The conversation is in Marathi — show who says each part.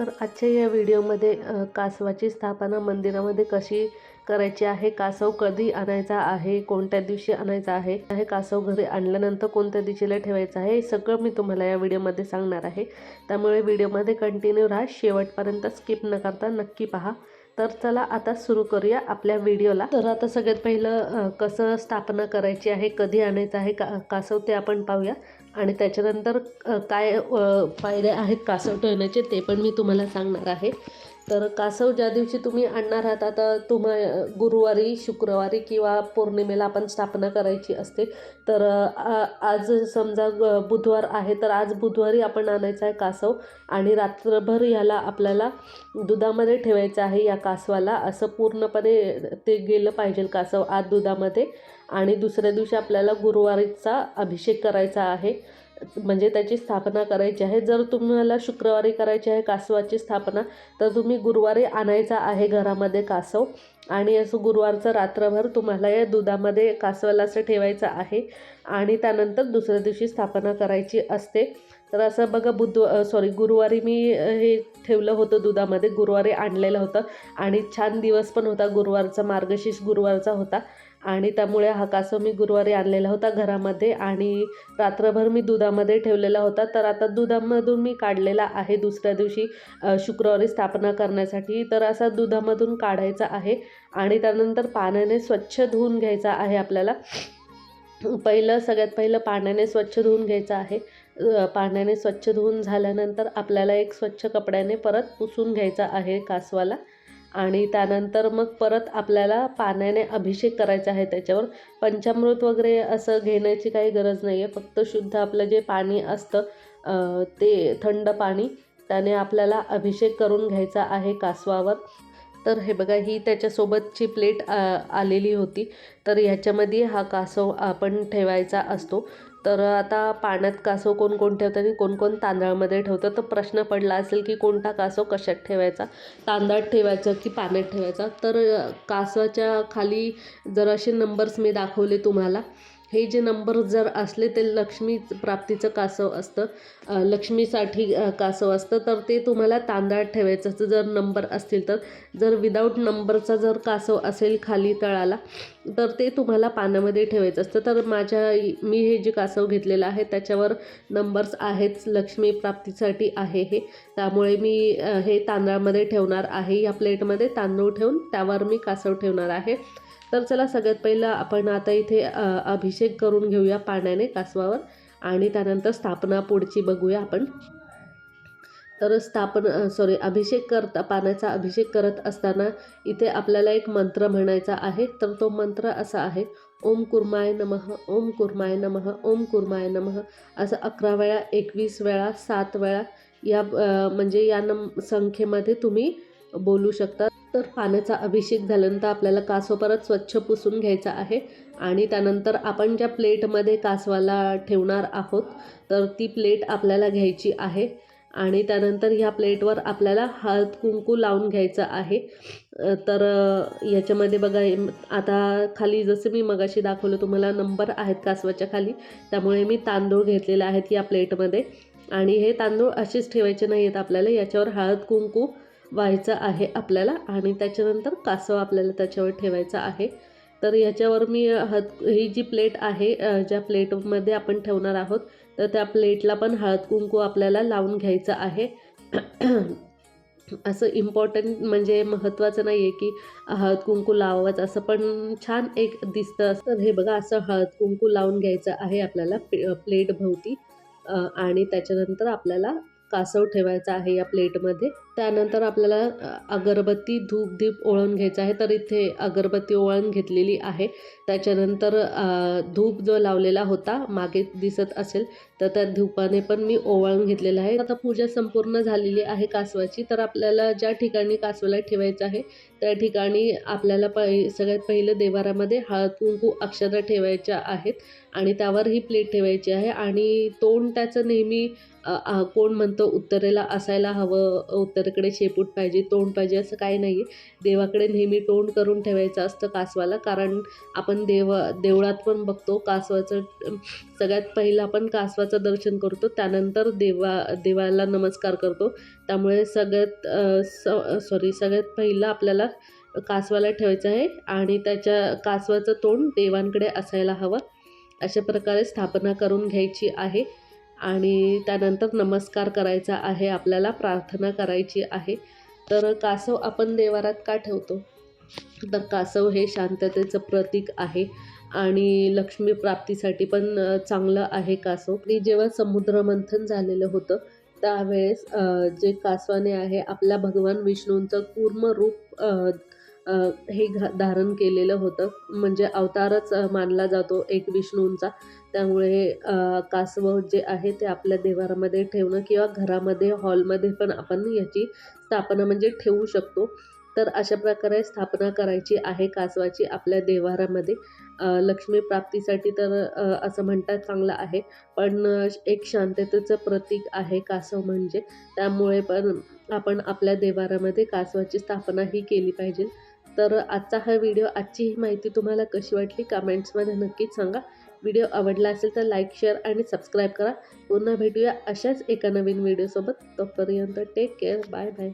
Speaker 1: तर आजच्या या व्हिडिओमध्ये कासवाची स्थापना मंदिरामध्ये कशी करायची आहे कासव कधी आणायचा आहे कोणत्या दिवशी आणायचा आहे हे कासव घरी आणल्यानंतर कोणत्या दिशेला ठेवायचं आहे हे सगळं मी तुम्हाला या व्हिडिओमध्ये सांगणार आहे. त्यामुळे व्हिडिओमध्ये कंटिन्यू राहा शेवटपर्यंत स्किप न करता नक्की पहा. तर चला आता सुरू करूया आपल्या व्हिडिओला. तर आता सगळ्यात पहिलं कसं स्थापना करायची आहे कधी आणायचं आहे का कासव ते आपण पाहूया. आणि त्याच्यानंतर काय पायऱ्या फायदे आहेत कासव ठेवण्याचे ते पण मी तुम्हाला सांगणार आहे. तर कासव ज्या दिवशी तुम्ही आणणार आहात आता तुम्हा गुरुवारी शुक्रवारी किंवा पौर्णिमेला आपण स्थापना करायची असते. तर आज समजा ग- बुधवार आहे तर आज बुधवारी आपण आणायचं आहे कासव आणि रात्रभर ह्याला आपल्याला दुधामध्ये ठेवायचं आहे या कासवाला. असं पूर्णपणे ते गेलं पाहिजे कासव आत दुधामध्ये. आणि दुसऱ्या दिवशी आपल्याला गुरुवारीचा अभिषेक करायचा आहे. म्हणजे त्याची स्थापना करायची आहे. जर तुम्हाला शुक्रवारी करायची आहे कासवाची स्थापना तर तुम्ही गुरुवारी आणायचा आहे घरामध्ये कासव. आणि असं गुरुवारचं रात्रभर तुम्हाला या दुधामध्ये कासवाला असं ठेवायचं आहे. आणि त्यानंतर दुसऱ्या दिवशी स्थापना करायची असते. तर असं बघा बुध सॉरी गुरुवारी मी हे ठेवलं होतं दुधामध्ये गुरुवारी आणलेलं होतं. आणि छान दिवस पण होता गुरुवारचा मार्गशीर्ष गुरुवारचा होता. आणि त्यामुळे हा कासव मी गुरुवारी आणलेला होता घरामध्ये आणि रात्रभर मी दुधामध्ये ठेवलेला होता. तर आता दुधामधून मी काढलेला आहे दुसऱ्या दिवशी शुक्रवारी स्थापना करण्यासाठी. तर असा दुधामधून काढायचा आहे आणि त्यानंतर पाण्याने स्वच्छ धुवून घ्यायचा आहे आपल्याला. पहिलं सगळ्यात पहिलं पाण्याने स्वच्छ धुवून घ्यायचं आहे. पाण्याने स्वच्छ धुवून झाल्यानंतर आपल्याला एक स्वच्छ कपड्याने परत पुसून घ्यायचा आहे कासवाला. आणि त्यानंतर मग परत आपल्याला पाण्याने अभिषेक करायचा आहे त्याच्यावर. पंचामृत वगैरे असं घेण्याची काही गरज नाही आहे फक्त शुद्ध आपलं जे पाणी असतं ते थंड पाणी त्याने आपल्याला अभिषेक करून घ्यायचा आहे कासवावर. तर हे बघा ही त्याच्यासोबतची प्लेट आ, आलेली होती. तर ह्याच्यामध्ये हा कासव आपण ठेवायचा असतो. तर आता पाण्यात कासव कोण कोण ठेवतं आणि कोण कोण तांदळामध्ये ठेवतं? तर प्रश्न पडला असेल की कोणता कासव कशात ठेवायचा? तांदळात ठेवायचा की पाण्यात ठेवायचा? तर कासवाच्या खाली जर असे नंबर्स मी दाखवले तुम्हाला हे जे नंबर जर असले ते लक्ष्मी प्राप्तीचं कासव असतं. लक्ष्मीसाठी कासव असतं तर ते तुम्हाला तांदळात ठेवायचं असतं. जर नंबर असतील तर. जर विदाऊट नंबरचा जर कासव असेल खाली तळाला तर ते तुम्हाला पाण्यामध्ये ठेवायचं असतं. तर माझ्या मी हे जे कासव घेतलेलं आहे त्याच्यावर नंबर्स आहेच. लक्ष्मी प्राप्तीसाठी आहे हे. त्यामुळे मी हे तांदळामध्ये ठेवणार आहे. या प्लेटमध्ये तांदूळ ठेवून त्यावर मी कासव ठेवणार आहे. तर चला सगळ्यात पहिलं आपण आता इथे अभिषेक करून घेऊया पाण्याने कासवावर आणि त्यानंतर स्थापना पुढची बघूया आपण. तर स्थापन सॉरी अभिषेक करता पाण्याचा अभिषेक करत असताना इथे आपल्याला एक मंत्र म्हणायचा आहे. तर तो मंत्र असा आहे ओम कुर्माय नमः ओम कुर्माय नमः ओम कुर्माय नमः. असं अकरा वेळा एकवीस वेळा सात वेळा या म्हणजे या नम संख्येमध्ये तुम्ही बोलू शकता. तर पाण्याचा अभिषेक झाल्यानंतर आपल्याला कासव परत स्वच्छ पुसून घ्यायचा आहे. आणि त्यानंतर आपण ज्या प्लेटमध्ये कासवाला ठेवणार आहोत तर ती प्लेट आपल्याला घ्यायची आहे. आणि त्यानंतर ह्या प्लेटवर आपल्याला हळद कुंकू लावून घ्यायचं आहे. तर याच्यामध्ये बघा आता खाली जसं मी मगाशी दाखवलं तुम्हाला नंबर आहेत कासवाच्या खाली. त्यामुळे मी तांदूळ घेतलेले आहेत या प्लेटमध्ये. आणि हे तांदूळ असेच ठेवायचे नाही आहेत आपल्याला. याच्यावर हळद कुंकू व्हायचं आहे आपल्याला आणि त्याच्यानंतर कासव आपल्याला त्याच्यावर ठेवायचा आहे. तर याच्यावर मी हळद ही जी प्लेट आहे ज्या प्लेटमध्ये आपण ठेवणार आहोत तर त्या प्लेटला पण हळद कुंकू आपल्याला लावून घ्यायचं आहे. असं इम्पॉर्टंट म्हणजे महत्त्वाचं नाही आहे की हळद कुंकू लावावंच असं पण छान एक दिसतं असं हे बघा असं हळद कुंकू लावून घ्यायचं आहे आपल्याला प्लेट भोवती. आणि त्याच्यानंतर आपल्याला कासव ठेवायचा आहे या प्लेटमध्ये. त्यानंतर आपल्याला अगरबत्ती धूप दीप ओळून घ्यायचा आहे. तर इथे अगरबत्ती ओळून घेतलेली आहे. त्याच्यानंतर धूप जो लावलेला होता मागे दिसत असेल तर त्या धूपाने पण मी ओवाळून घेतलेला आहे. आता पूजा संपूर्ण झालेली आहे कासवाची. तर आपल्याला ज्या ठिकाणी कासवाला ठेवायचं आहे त्या ठिकाणी आपल्याला पहि सगळ्यात पहिलं देवारामध्ये हळद कुंकू अक्षता ठेवायच्या आहेत आणि त्यावर ही प्लेट ठेवायची आहे. आणि तोंड त्याचं नेहमी कोण म्हणतो उत्तरेला असायला हवं उत्तरे आपल्याकडे शेपूट पाहिजे तोंड पाहिजे असं काही नाही आहे देवाकडे नेहमी तोंड करून ठेवायचं असतं कासवाला कारण आपण देव देवळात पण बघतो कासवाचं सगळ्यात पहिलं आपण कासवाचं दर्शन करतो त्यानंतर देवा देवाला नमस्कार करतो. त्यामुळे सगळ्यात सॉरी सगळ्यात पहिलं आपल्याला कासवाला ठेवायचं आहे आणि त्याच्या कासवाचं तोंड देवांकडे असायला हवं. अशा प्रकारे स्थापना करून घ्यायची आहे. आणि त्यानंतर नमस्कार करायचा आहे आपल्याला प्रार्थना करायची आहे. तर कासव आपण देवारात का ठेवतो? तर कासव हे शांततेचं प्रतीक आहे आणि लक्ष्मी प्राप्तीसाठी पण चांगलं आहे कासव. आणि जेव्हा समुद्र मंथन झालेलं होतं त्यावेळेस जे कासवाने आहे आपल्या भगवान विष्णूंचं पूर्ण रूप हे घा धारण केलेलं होतं. म्हणजे अवतारच मानला जातो एक विष्णूंचा. त्यामुळे कासव जे आहे ते आपल्या देवारामध्ये ठेवणं किंवा घरामध्ये हॉलमध्ये पण आपण याची स्थापना म्हणजे ठेवू शकतो. तर अशा प्रकारे स्थापना करायची आहे कासवाची आपल्या देवारामध्ये लक्ष्मी प्राप्तीसाठी तर असं म्हणतात चांगलं आहे. पण एक शांततेचं प्रतीक आहे कासव म्हणजे. त्यामुळे पण आपण आपल्या देवारामध्ये कासवाची स्थापना ही केली पाहिजे. तर आजचा हा व्हिडिओ आजची ही माहिती तुम्हाला कशी वाटली कमेंट्समध्ये नक्कीच सांगा. व्हिडिओ आवडला असेल तर लाईक शेअर आणि सबस्क्राईब करा. पुन्हा भेटूया अशाच एका नवीन व्हिडिओसोबत तोपर्यंत टेक केअर बाय बाय